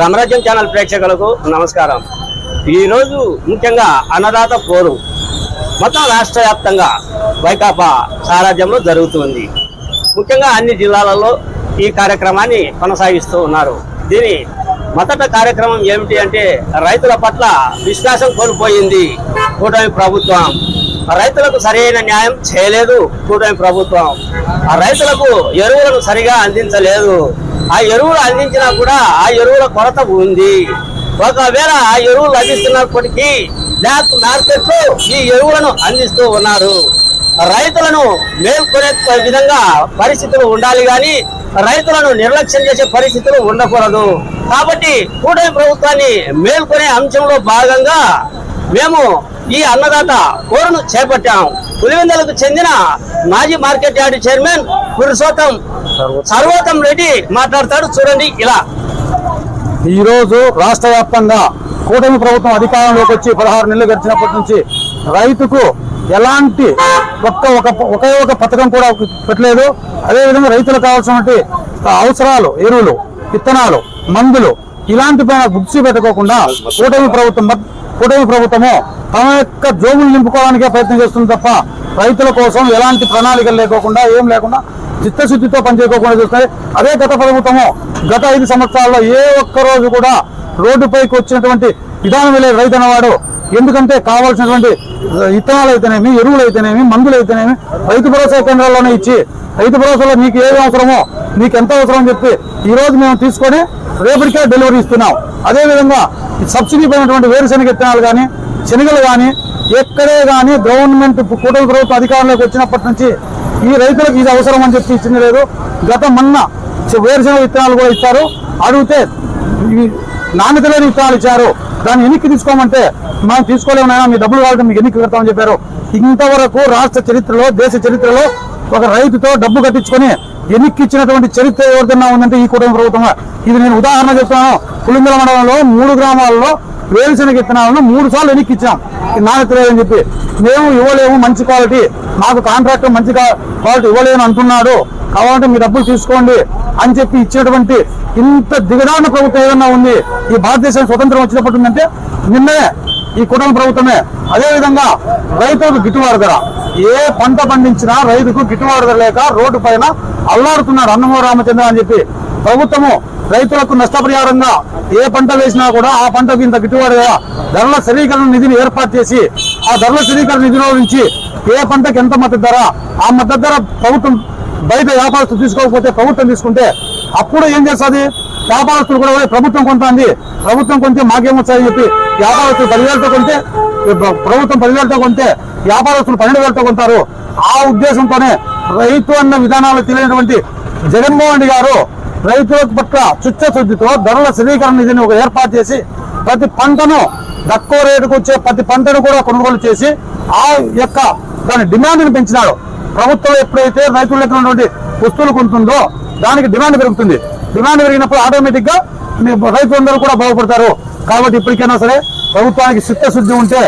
రామరాజ్యం channel ప్రేక్షకులకు నమస్కారం. ఈరోజు ముఖ్యంగా అన్నదాత పోరు మొత్తం రాష్ట్ర వ్యాప్తంగా వైకాపా సారాజ్యంలో జరుగుతుంది. ముఖ్యంగా అన్ని జిల్లాలలో ఈ కార్యక్రమాన్ని కొనసాగిస్తూ ఉన్నారు. దీని మొదట కార్యక్రమం ఏమిటి అంటే రైతుల పట్ల విశ్వాసం కోల్పోయింది కూటమి ప్రభుత్వం. రైతులకు సరైన న్యాయం చేయలేదు కూటమి ప్రభుత్వం. ఆ రైతులకు ఎరువులను సరిగా అందించలేదు. ఆ ఎరువులు అందించినా కూడా ఆ ఎరువుల కొరత ఉంది. ఒకవేళ ఆ ఎరువులు అందిస్తున్నప్పటికీ బ్లాక్ మార్కెట్లో ఈ ఎరువులను అందిస్తూ ఉన్నారు. రైతులను మేల్కొనే విధంగా పరిస్థితులు ఉండాలి కానీ రైతులను నిర్లక్ష్యం చేసే పరిస్థితులు ఉండకూడదు. కాబట్టి కూటమి ప్రభుత్వాన్ని మేల్కొనే అంశంలో భాగంగా మేము ఈ అన్నదాత కోరును చేపట్టాం. పులివెందులకు చెందిన మాజీ market yard chairman Purushottam Sarvottam Reddy మాట్లాడతాడు. చూడండి ఇలా. ఈ రోజు రాష్ట్ర వ్యాప్తంగా కూటమి ప్రభుత్వం అధికారంలోకి వచ్చి పదహారు నెలలు గడిచినప్పటి నుంచి రైతుకు ఎలాంటి ఒక్క ఒక ఒకే ఒక పథకం కూడా పెట్టలేదు. అదేవిధంగా రైతులకు కావాల్సినటువంటి అవసరాలు ఎరువులు విత్తనాలు మందులు ఇలాంటి పైన బుక్స్ పెట్టుకోకుండా కూటమి ప్రభుత్వం కూటమి ప్రభుత్వము తమ యొక్క జోబులు నింపుకోవడానికే ప్రయత్నం చేస్తుంది తప్ప రైతుల కోసం ఎలాంటి ప్రణాళికలు లేకోకుండా ఏం లేకుండా చిత్తశుద్ధితో పనిచేయకోకుండా చూస్తాయి. అదే గత ప్రభుత్వము గత ఐదు సంవత్సరాల్లో ఏ ఒక్క రోజు కూడా రోడ్డుపైకి వచ్చినటువంటి విధానం లేదు రైతు అన్నవాడు ఎందుకంటే కావాల్సినటువంటి విత్తనాలు అయితేనేమి ఎరువులు అయితేనేమి మందులు అయితేనేమి రైతు భరోసా కేంద్రాల్లోనే ఇచ్చి రైతు భరోసాలో మీకు ఏది అవసరమో మీకు ఎంత అవసరం అని చెప్పి ఈ రోజు మేము తీసుకొని రేపటికే డెలివరీ ఇస్తున్నాం. అదేవిధంగా ఈ సబ్సిడీ పడినటువంటి వేరుశనగ విత్తనాలు కానీ శనగలు కానీ ఎక్కడే కానీ గవర్నమెంట్ కూటమి ప్రభుత్వ అధికారంలోకి వచ్చినప్పటి నుంచి ఈ రైతులకు ఇది అవసరం అని చెప్పి ఇచ్చింది లేదు. గత మొన్న వేరుశెనగ వేరుశనగ విత్తనాలు కూడా ఇచ్చారు అడిగితే నాణ్యత లేని విత్తనాలు ఇచ్చారు. దాన్ని ఎన్నికి తీసుకోమంటే మనం తీసుకోలేమునైనా మీ డబ్బులు కావాలంటే మీకు ఎన్నికలు కడతామని చెప్పారు. ఇంతవరకు రాష్ట్ర చరిత్రలో దేశ చరిత్రలో ఒక రైతుతో డబ్బు కట్టించుకొని ఎన్నిక ఇచ్చినటువంటి చరిత్ర ఎవరిదన్నా ఉందంటే ఈ కుటుంబ ప్రభుత్వం ఇది నేను ఉదాహరణ చెప్తున్నాను. పులింగల మండలంలో మూడు గ్రామాల్లో వేరుశనగ విత్తనాలను మూడు సార్లు వెనక్కి ఇచ్చాం ఈ నాణ్యత లేదని చెప్పి మేము ఇవ్వలేము మంచి క్వాలిటీ. మాకు కాంట్రాక్టర్ మంచి క్వాలిటీ ఇవ్వలేను అంటున్నాడు. కావాలంటే మీ డబ్బులు తీసుకోండి అని చెప్పి ఇచ్చినటువంటి ఇంత దిగడాన ప్రభుత్వం ఏదన్నా ఉంది ఈ భారతదేశం స్వతంత్రం వచ్చినప్పుడు ఉందంటే నిన్నే ఈ కుటుంబ ప్రభుత్వమే. అదేవిధంగా రైతులకు గిట్టుబాటు ధర. ఏ పంట పండించినా రైతుకు గిట్టుబాటు ధర లేక రోడ్డు పైన అల్లాడుతున్నాడు అన్నమో రామచంద్ర అని చెప్పి ప్రభుత్వము రైతులకు నష్టపరిహారంగా ఏ పంట వేసినా కూడా ఆ పంటకు ఇంత గిట్టుబాటు ధరల స్థిరీకరణ నిధిని ఏర్పాటు చేసి ఆ ధరల స్థిరీకరణ నిధిలో నుంచి ఏ పంటకు ఎంత మద్దతు ధర ఆ మద్దతు ధర ప్రభుత్వం బయట వ్యాపారస్తులు తీసుకోకపోతే ప్రభుత్వం తీసుకుంటే అప్పుడు ఏం చేస్తుంది? వ్యాపారస్తులు కూడా ప్రభుత్వం కొంటుంది. ప్రభుత్వం కొంటే మాకేమొచ్చాయని చెప్పి వ్యాపారస్తులు పదివేలతో కొంటే ప్రభుత్వం పదివేలతో కొంటే వ్యాపారస్తులు పన్నెండు వేలతో కొంటారు. ఆ ఉద్దేశంతోనే రైతు అన్న విధానాలు తెలియనటువంటి జగన్మోహన్ రెడ్డి గారు రైతుల పట్ల చుచ్చశుద్ధితో ధరల స్థిరీకరణ నిధిని ఒక ఏర్పాటు చేసి ప్రతి పంటను తక్కువ రేటుకు వచ్చే ప్రతి పంటను కూడా కొనుగోలు చేసి ఆ యొక్క దాని డిమాండ్ని పెంచినాడు. ప్రభుత్వం ఎప్పుడైతే రైతుల ఉన్నటువంటి వస్తువులు కొంటుందో దానికి డిమాండ్ పెరుగుతుంది. డిమాండ్ పెరిగినప్పుడు ఆటోమేటిక్గా రైతులందరూ కూడా బాగుపడతారు. కాబట్టి ఇప్పటికైనా సరే ప్రభుత్వానికి చిత్తశుద్ధి ఉంటే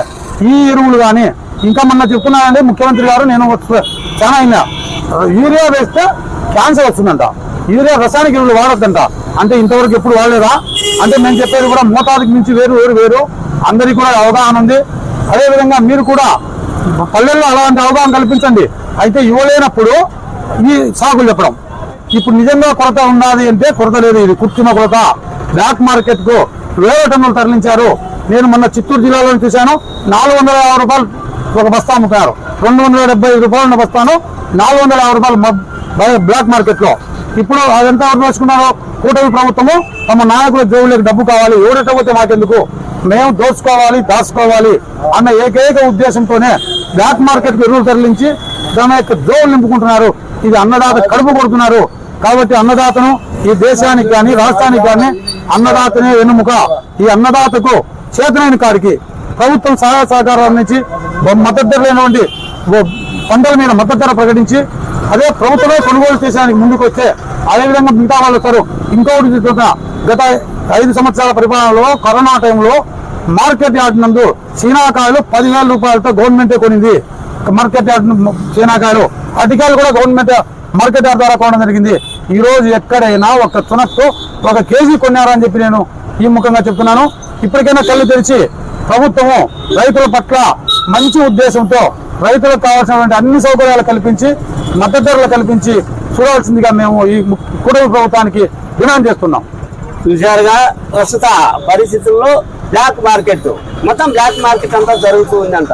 ఈ ఎరువులు కానీ ఇంకా మొన్న చెప్తున్నానండి ముఖ్యమంత్రి గారు నేను చాలా అయినా. యూరియా వేస్తే క్యాన్సర్ వస్తుందంట. ఇదిగా రసాయనిక ఎరువులు వాడొద్దంట. అంటే ఇంతవరకు ఎప్పుడు వాడలేదా? అంటే మేము చెప్పేది కూడా మోతాదుకి మించి వేరు వేరు వేరు. అందరికీ కూడా అవగాహన ఉంది. అదేవిధంగా మీరు కూడా పల్లెల్లో అలాంటి అవగాహన కల్పించండి. అయితే ఇవ్వలేనప్పుడు ఈ సాగులు చెప్పడం. ఇప్పుడు నిజంగా కొరత ఉన్నది అంటే కొరత లేదు. ఇది కుర్చున్న కొరత. బ్లాక్ మార్కెట్కు వేల టన్నులు తరలించారు. నేను మొన్న చిత్తూరు జిల్లాలో చూశాను. నాలుగు వందల యాభై రూపాయలు ఒక బస్తా అమ్ముతారు. రెండు వందల డెబ్బై ఐదు రూపాయలు ఉన్న బస్తాను నాలుగు వందల యాభై రూపాయలు బ్లాక్ మార్కెట్లో ఇప్పుడు అదంతా ఎవరు దోచుకున్నారో కూటమి ప్రభుత్వము తమ నాయకుల జోబులకు డబ్బు కావాలి ఎవడటపోతే మాకెందుకు? మేము దోచుకోవాలి దాచుకోవాలి అన్న ఏకైక ఉద్దేశంతోనే బ్లాక్ మార్కెట్కు ఎరువులు తరలించి దాని యొక్క జోబులు నింపుకుంటున్నారు. ఇది అన్నదాత కడుపు కొడుతున్నారు. కాబట్టి అన్నదాతను ఈ దేశానికి కానీ రాష్ట్రానికి కానీ అన్నదాతనే వెనుముక ఈ అన్నదాతకు చేతనైన కాడికి ప్రభుత్వం సహాయ సహకారాల నుంచి మద్దతు ధర పంటల మీద మద్దతు ధర ప్రకటించి అదే ప్రభుత్వమే కొనుగోలు చేసేదానికి ముందుకు వస్తే అదేవిధంగా మిగతా వాళ్ళు వస్తారు. ఇంకొకటి గత ఐదు సంవత్సరాల పరిపాలనలో కరోనా టైంలో మార్కెట్ యార్డ్ నందు చీనాకాయలు పదివేల రూపాయలతో గవర్నమెంటే కొనింది. మార్కెట్ యార్డ్ చీనాకాయలు అటికాయలు కూడా గవర్నమెంట్ మార్కెట్ యార్డ్ ద్వారా కొనడం జరిగింది. ఈ రోజు ఎక్కడైనా ఒక తునక్కు ఒక కేజీ కొన్నారని చెప్పి నేను ఈ ముఖంగా చెప్తున్నాను. ఇప్పటికైనా కళ్ళు తెరిచి ప్రభుత్వము రైతుల పట్ల మంచి ఉద్దేశంతో రైతులకు కావాల్సినటువంటి అన్ని సౌకర్యాలు కల్పించి మద్దతు ధరలు కల్పించి చూడాల్సిందిగా మేము ఈ కుటుంబ కూటమి ప్రభుత్వానికి డిమాండ్ చేస్తున్నాం. చూశారుగా ప్రస్తుత పరిస్థితుల్లో బ్లాక్ మార్కెట్ మొత్తం బ్లాక్ మార్కెట్ అంతా జరుగుతూ ఉందంట.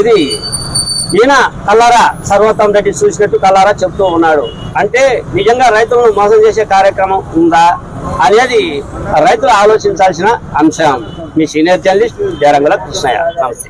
ఇది ఈయన కల్లారా సర్వోత్తం రెడ్డి చూసినట్టు కల్లారా చెప్తూ ఉన్నాడు. అంటే నిజంగా రైతులను మోసం చేసే కార్యక్రమం ఉందా అనేది రైతులు ఆలోచించాల్సిన అంశం. మీ సీనియర్ జర్నలిస్ట్ జరంగల కృష్ణయ్య. నమస్తే.